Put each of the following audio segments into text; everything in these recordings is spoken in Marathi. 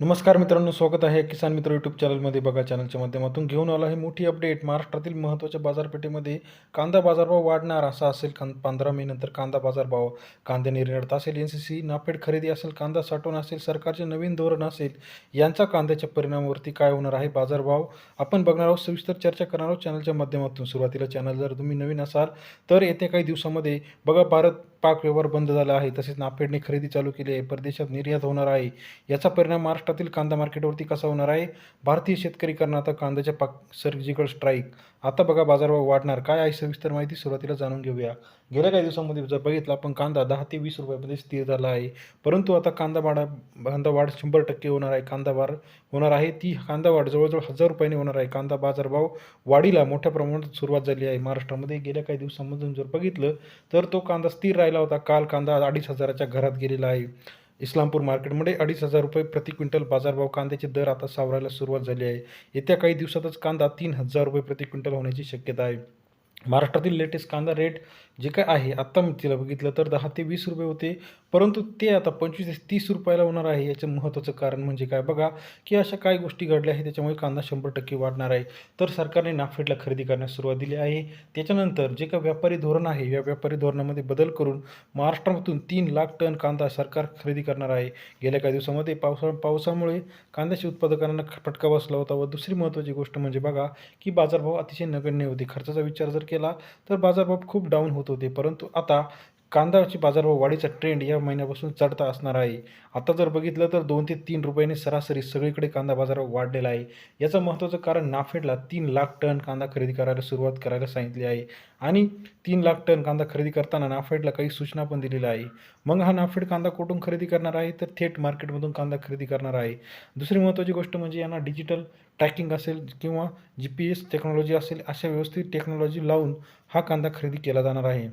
नमस्कार मित्रांनो स्वागत आहे किसान मित्र यूट्यूब चॅनलमध्ये बघा चॅनलच्या माध्यमातून घेऊन आला आहे मोठी अपडेट महाराष्ट्रातील महत्त्वाच्या बाजारपेठेमध्ये कांदा बाजारभाव वाढणार असा असेल कां पंधरा मे नंतर कांदा बाजारभाव. कांदे निर्यात असेल एन सी सी नाफेड खरेदी असेल कांदा साठवण असेल सरकारचे नवीन धोरण असेल यांचा कांद्याच्या परिणामावरती काय होणार आहे बाजारभाव? आपण बघणार आहोत सविस्तर चर्चा करणार आहोत चॅनलच्या माध्यमातून. सुरुवातीला चॅनल जर तुम्ही नवीन असाल तर येत्या काही दिवसामध्ये बघा भारत पाक व्यवहार बंद झाला आहे. तसेच नाफेडने खरेदी चालू केली आहे. परदेशात निर्यात होणार आहे. याचा परिणाम महाराष्ट्रातील कांदा मार्केटवरती कसा होणार आहे? भारतीय शेतकरी करणार आता कांद्याच्या पाक सर्जिकल स्ट्राईक आता बघा बाजारभाव वाढणार. काय आहे सविस्तर माहिती सुरुवातीला जाणून घेऊया. गेल्या काही दिवसांमध्ये जर बघितलं आपण कांदा दहा ते वीस रुपयामध्ये स्थिर झाला आहे. परंतु आता कांदा वाढा कांदा वाढ शंभर टक्के होणार आहे. कांदा वाढ होणार आहे. ती कांदा वाढ जवळजवळ हजार रुपयाने होणार आहे. कांदा बाजारभाव वाढीला मोठ्या प्रमाणात सुरुवात झाली आहे. महाराष्ट्रामध्ये गेल्या काही दिवसांमधून जर बघितलं तर तो कांदा स्थिर राहिला होता. काल कांदा अडीच हजाराच्या घरात गेलेला आहे. इस्लामपूर मार्केटमध्ये अडीच हजार रुपये प्रति क्विंटल बाजारभाव कांद्याचे दर आता सावरायला सुरुवात झाली आहे. येत्या काही दिवसातच कांदा तीन हजार रुपये प्रति क्विंटल होण्याची शक्यता आहे. महाराष्ट्रातील लेटेस्ट कांदा रेट जे काय आहे आत्ता मी तिला बघितलं तर दहा ते वीस रुपये होते. परंतु ते आता पंचवीस ते तीस रुपयाला होणार आहे याचं महत्त्वाचं कारण म्हणजे काय? बघा की अशा काय गोष्टी घडल्या आहेत त्याच्यामुळे कांदा शंभर टक्के वाढणार आहे. तर सरकारने नाफेडला खरेदी करण्यास सुरुवात दिली आहे. त्याच्यानंतर जे काय व्यापारी धोरण आहे या व्यापारी धोरणामध्ये बदल करून महाराष्ट्रामधून तीन लाख टन कांदा सरकार खरेदी करणार आहे. गेल्या काही दिवसामध्ये पावसा पावसामुळे कांद्याच्या उत्पादकांना फटका बसला होता व दुसरी महत्त्वाची गोष्ट म्हणजे बघा की बाजारभाव अतिशय नगण्य होते. खर्चाचा विचार जर केला तर बाजारभाव खूप डाऊन होत होते. परंतु आता कांद्याची बाजारभाव वाढीचा ट्रेंड या महिन्यापासून चढता असणार आहे. आता जर बघितलं तर दोन ते तीन रुपयाने सरासरी सगळीकडे कांदा बाजारभाव वाढलेला आहे. याचं महत्त्वाचं कारण नाफेडला तीन लाख टन कांदा खरेदी करायला सुरुवात करायला सांगितली आहे. आणि तीन लाख टन कांदा खरेदी करताना नाफेडला काही सूचना पण दिलेल्या आहे. मग हा नाफेड कांदा कुठून खरेदी करणार आहे? तर थेट मार्केटमधून कांदा खरेदी करणार आहे. दुसरी महत्त्वाची गोष्ट म्हणजे यांना डिजिटल ट्रॅकिंग असेल किंवा जी पी एस टेक्नॉलॉजी असेल अशा व्यवस्थित टेक्नॉलॉजी लावून हा कांदा खरेदी केला जाणार आहे.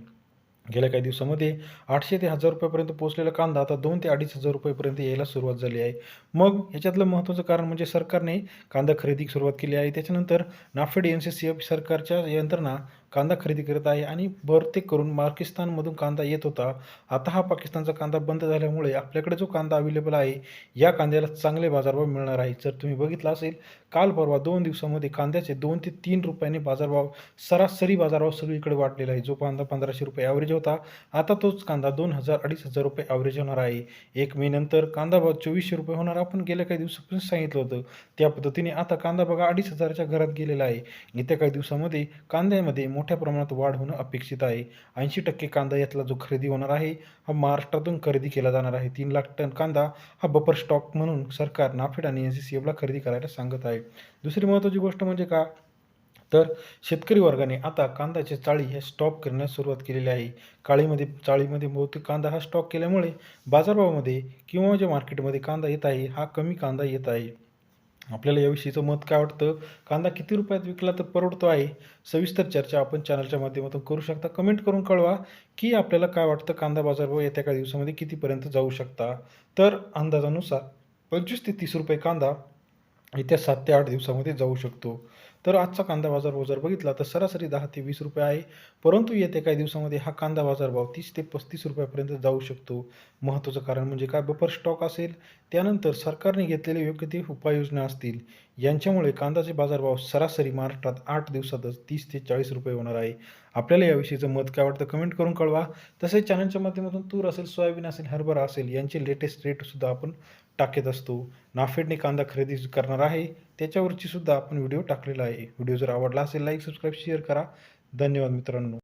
गेल्या काही दिवसामध्ये आठशे ते हजार रुपयापर्यंत पोहोचलेला कांदा आता दोन ते अडीच हजार रुपयापर्यंत यायला सुरुवात झाली आहे. मग याच्यातलं महत्त्वाचं कारण म्हणजे सरकारने कांदा खरेदी सुरुवात केली आहे. त्याच्यानंतर NAFED N C C F सरकारच्या यंत्रणा कांदा खरेदी करत आहे आणि बहुतेक करून पाकिस्तानमधून कांदा येत होता. आता हा पाकिस्तानचा कांदा बंद झाल्यामुळे आपल्याकडे जो कांदा अवेलेबल आहे या कांद्याला चांगले बाजारभाव मिळणार आहे जर तुम्ही बघितलं असेल काल परवा दोन दिवसामध्ये कांद्याचे दोन ते तीन रुपयांनी बाजारभाव सरासरी बाजारभाव सगळीकडे वाढलेला आहे. जो कांदा पंधराशे रुपये ॲव्हरेज होता आता तोच कांदा दोन हजार अडीच हजार रुपये ॲव्हरेज होणार आहे. एक मे नंतर कांदा भाव चोवीसशे रुपये होणार. आपण गेल्या काही दिवसापासून सांगितलं होतं. त्या पद्धतीने आता कांदा बघा अडीच हजाराच्या घरात गेलेला आहे. येत्या काही दिवसामध्ये कांद्यामध्ये मोठ्या मोठ्या प्रमाणात वाढ होणं अपेक्षित आहे. ऐंशी टक्के कांदा यातला जो खरेदी होणार आहे हा महाराष्ट्रातून खरेदी केला जाणार आहे. तीन लाख टन कांदा हा बपर स्टॉक म्हणून सरकार नाफेड आणि एन सी सी एफला खरेदी करायला सांगत आहे. दुसरी महत्त्वाची गोष्ट म्हणजे का? तर शेतकरी वर्गाने आता कांद्याचे चाळी हे स्टॉप करण्यास सुरुवात केलेली आहे. काळीमध्ये चाळीमध्ये बहुतेक कांदा हा स्टॉक केल्यामुळे बाजारभावामध्ये किंवा ज्या मार्केटमध्ये कांदा येत आहे हा कमी कांदा येत आहे. आपल्याला याविषयीचं मत काय वाटतं? कांदा किती रुपयात विकला तर परवडतो आहे? सविस्तर चर्चा आपण चॅनलच्या माध्यमातून करू शकता. कमेंट करून कळवा की आपल्याला काय वाटतं? कांदा बाजारभाव येत्या काही दिवसामध्ये कितीपर्यंत जाऊ शकता? तर अंदाजानुसार पंचवीस ते तीस रुपये कांदा येत्या सात ते आठ दिवसामध्ये जाऊ शकतो. तर आजचा कांदा बाजारभाव जर बघितला तर सरासरी दहा ते वीस रुपये आहे. परंतु येत्या काही दिवसामध्ये हा कांदा बाजारभाव तीस ते पस्तीस रुपयापर्यंत जाऊ शकतो. महत्त्वाचं कारण म्हणजे काय? बफर स्टॉक असेल. त्यानंतर सरकारने घेतलेले योग्य ते उपाययोजना असतील. यांच्यामुळे कांद्याचे बाजारभाव सरासरी महाराष्ट्रात आठ दिवसातच तीस ते चाळीस रुपये होणार आहे. आपल्याला याविषयीचं मत काय वाटतं कमेंट करून कळवा. तसेच चॅनलच्या माध्यमातून तूर असेल सोयाबीन असेल हरभरा असेल यांचे लेटेस्ट रेटसुद्धा आपण टाकत असतो. नाफेडने कांदा खरेदी करणार आहे. त्याच्यावरची सुद्धा आपण व्हिडिओ टाकलेला आहे. व्हिडिओ जर आवडला असेल लाईक सबस्क्राईब शेअर करा. धन्यवाद मित्रांनो.